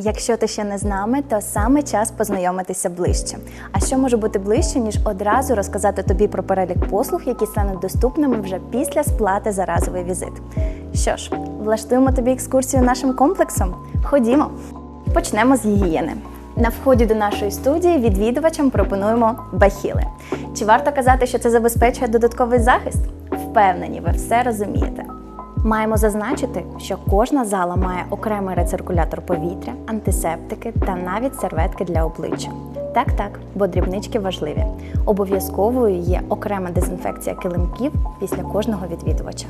Якщо ти ще не з нами, то саме час познайомитися ближче. А що може бути ближче, ніж одразу розказати тобі про перелік послуг, які стануть доступними вже після сплати за разовий візит. Що ж, влаштуємо тобі екскурсію нашим комплексом. Ходімо. Почнемо з гігієни. На вході до нашої студії відвідувачам пропонуємо бахіли. Чи варто казати, що це забезпечує додатковий захист? Впевнені, ви все розумієте. Маємо зазначити, що кожна зала має окремий рециркулятор повітря, антисептики та навіть серветки для обличчя. Так, так, бо дрібнички важливі. Обов'язковою є окрема дезінфекція килимків після кожного відвідувача.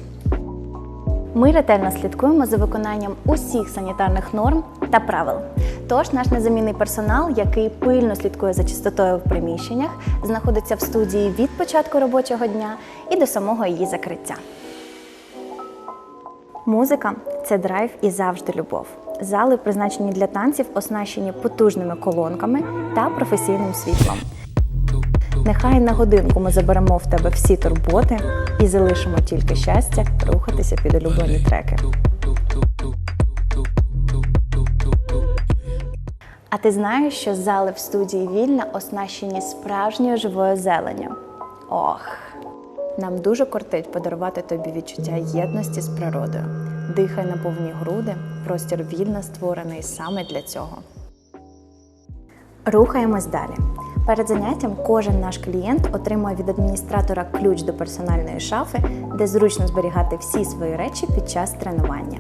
Ми ретельно слідкуємо за виконанням усіх санітарних норм та правил. Тож наш незамінний персонал, який пильно слідкує за чистотою в приміщеннях, знаходиться в студії від початку робочого дня і до самого її закриття. Музика це драйв і завжди любов. Зали, призначені для танців, оснащені потужними колонками та професійним світлом. Нехай на годинку ми заберемо в тебе всі турботи і залишимо тільки щастя рухатися під улюблені треки. А ти знаєш, що зали в студії вільна оснащені справжньою живою зеленню? Ох! Нам дуже кортить подарувати тобі відчуття єдності з природою. Дихай на повні груди, простір вільно створений саме для цього. Рухаємось далі. Перед заняттям кожен наш клієнт отримує від адміністратора ключ до персональної шафи, де зручно зберігати всі свої речі під час тренування.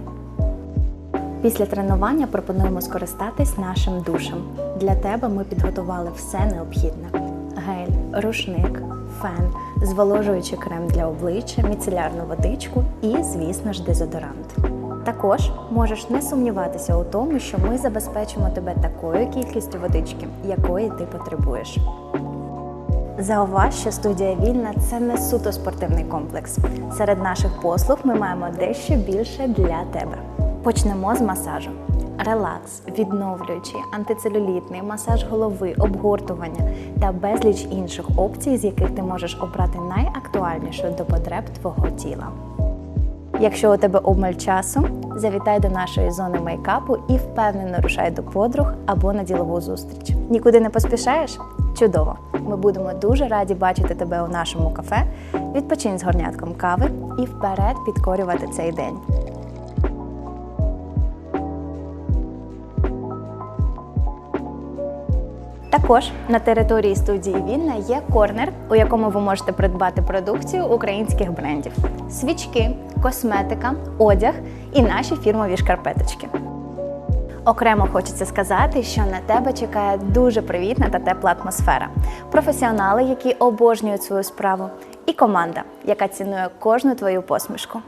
Після тренування пропонуємо скористатись нашим душем. Для тебе ми підготували все необхідне: гель, рушник, фен, зволожуючий крем для обличчя, міцелярну водичку і, звісно ж, дезодорант. Також можеш не сумніватися у тому, що ми забезпечимо тебе такою кількістю водички, якої ти потребуєш. Зауваж, що студія вільна це не суто спортивний комплекс. Серед наших послуг ми маємо дещо більше для тебе. Почнемо з масажу. Релакс, відновлюючий, антицелюлітний, масаж голови, обгортування та безліч інших опцій, з яких ти можеш обрати найактуальнішу до потреб твого тіла. Якщо у тебе обмаль часу, завітай до нашої зони мейкапу і впевнено рушай до подруг або на ділову зустріч. Нікуди не поспішаєш? Чудово! Ми будемо дуже раді бачити тебе у нашому кафе. Відпочинь з горнятком кави і вперед підкорювати цей день. Також на території студії Вільна є корнер, у якому ви можете придбати продукцію українських брендів: свічки, косметика, одяг і наші фірмові шкарпеточки. Окремо хочеться сказати, що на тебе чекає дуже привітна та тепла атмосфера, професіонали, які обожнюють свою справу, і команда, яка цінує кожну твою посмішку.